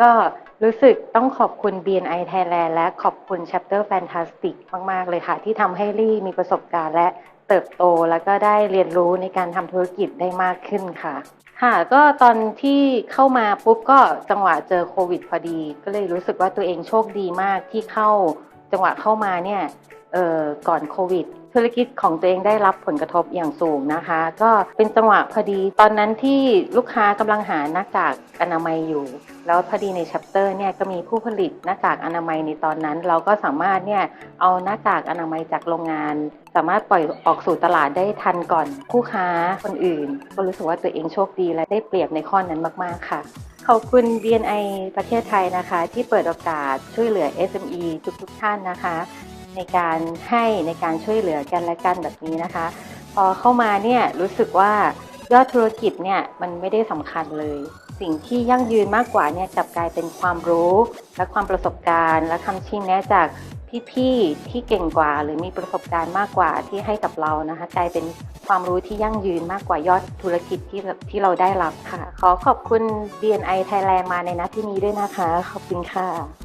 ก็รู้สึกต้องขอบคุณ BNI Thailand และขอบคุณ Chapter Fantastic มาก ๆ เลยค่ะ ที่ทำให้ลี่มีประสบการณ์และเติบโต แล้วก็ได้เรียนรู้ในการทำธุรกิจได้มากขึ้นค่ะ ค่ะ ก็ตอนที่เข้ามาปุ๊บก็จังหวะเจอโควิดพอดี ก็เลยรู้สึกว่าตัวเองโชคดีมากที่เข้าจังหวะเข้ามาเนี่ยเออก่อนโควิด ธุรกิจของตัวเองได้รับผลกระทบอย่างสูงนะคะ ก็เป็นจังหวะพอดี ตอนนั้นที่ลูกค้ากำลังหาหน้ากากอนามัยอยู่ แล้วพอดีในชัปเตอร์เนี่ยก็มีผู้ผลิตหน้ากากอนามัยในตอนนั้น เราก็สามารถเนี่ยเอาหน้ากากอนามัยจากโรงงาน สามารถปล่อยออกสู่ตลาดได้ทันก่อนคู่ค้าคนอื่น ก็รู้สึกว่าตัวเองโชคดีและได้เปรียบในข้อนั้นมาก ๆค่ะขอบคุณ BNI ประเทศไทยนะคะ ที่เปิดโอกาสช่วยเหลือ SME ทุกๆท่านนะคะ ในการให้ในการช่วยเหลือกันและกันแบบนี้นะคะ พอเข้ามาเนี่ยรู้สึกว่ายอดธุรกิจเนี่ยมันไม่ได้สำคัญเลย สิ่งที่ยั่งยืนมากกว่าเนี่ยกลับกลายเป็นความรู้ และความประสบการณ์ และคำชี้แนะจากพี่ๆที่เก่งกว่า หรือมีประสบการณ์มากกว่าที่ให้กับเรานะคะกลายเป็นความรู้ที่ยั่งยืนมากกว่ายอดธุรกิจที่ที่เราได้รับค่ะ ขอขอบคุณ BNI Thailand มาในนัดที่นี้ด้วยนะคะ ขอบคุณค่ะ